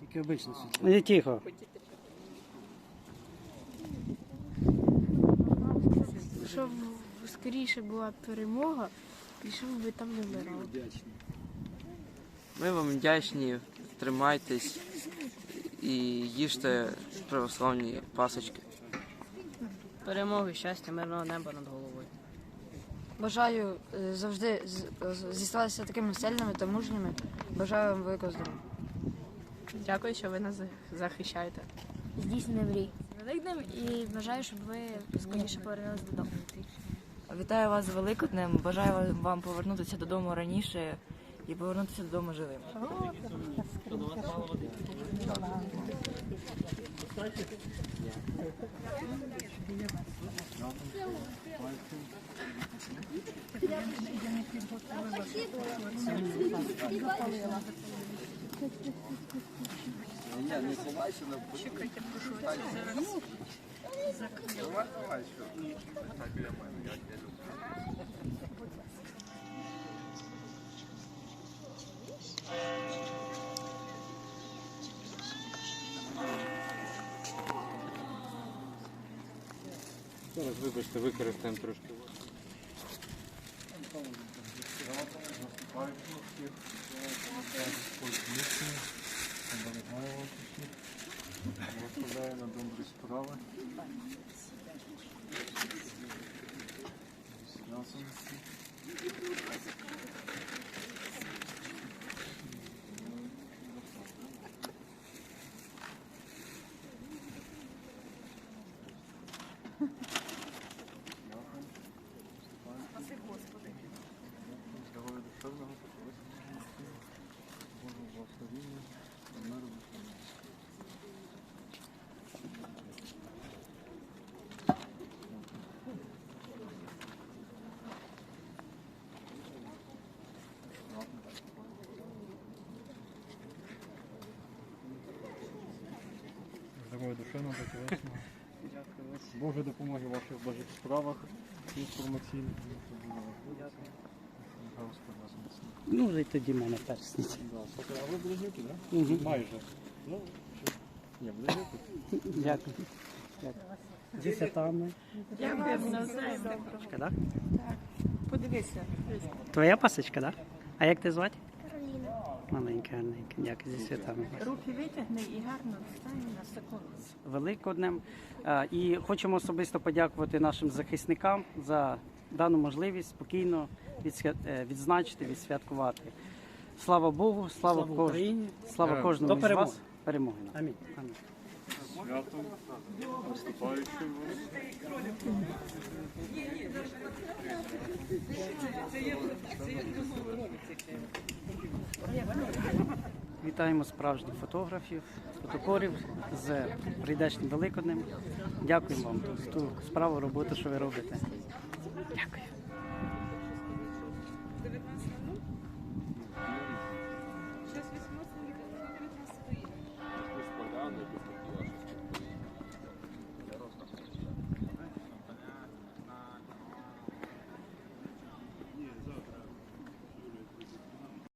Тільки обичне світло. Не тихо. Щоб скоріше була перемога, і щоб ви там не вмирали. Ми вам вдячні, тримайтесь і їжте православні пасочки. Перемоги, щастя, мирного неба над головою. Бажаю е, завжди зіставатися такими сильними та мужніми. Бажаю вам великого здоров'я. Дякую, що ви нас захищаєте. Здійснення мрій. Великднем і бажаю, щоб ви скоріше повернулися додому. Вітаю вас з Великоднем. Бажаю вам- вам повернутися додому раніше і повернутися додому живим. Зараз, вибачте, використаємо трошки. Розповідає на добрі справи. Зв'язаності. Здоров'я Здоров'я душевного та тілесного. Божої допомоги в ваших Божих справах інформаційних. Ну, вже й тоді мене персніть. Да, а ви близнюки, так? Мгм. Майже. Ну, що? Ні, близнюки. Дякую. Пасочка, да? Подивися. Твоя пасочка, так? Да? А як ти звати? Маленька, гарненька. Дякую зі святами. Руки витягни і гарно встань на секунду. Великоднем. Е, І хочемо особисто подякувати нашим захисникам за дану можливість спокійно е, відзначити, відсвяткувати. Слава Богу, слава, Слава кож- Україні. слава кожному з вас. Перемоги. Амінь. Амінь. Святом, наступаючим вас. Вітаємо справжніх фотографів, фотокорів з прийдешнім великоднем. Дякуємо вам за ту справу, роботу, що ви робите. Дякую. Щось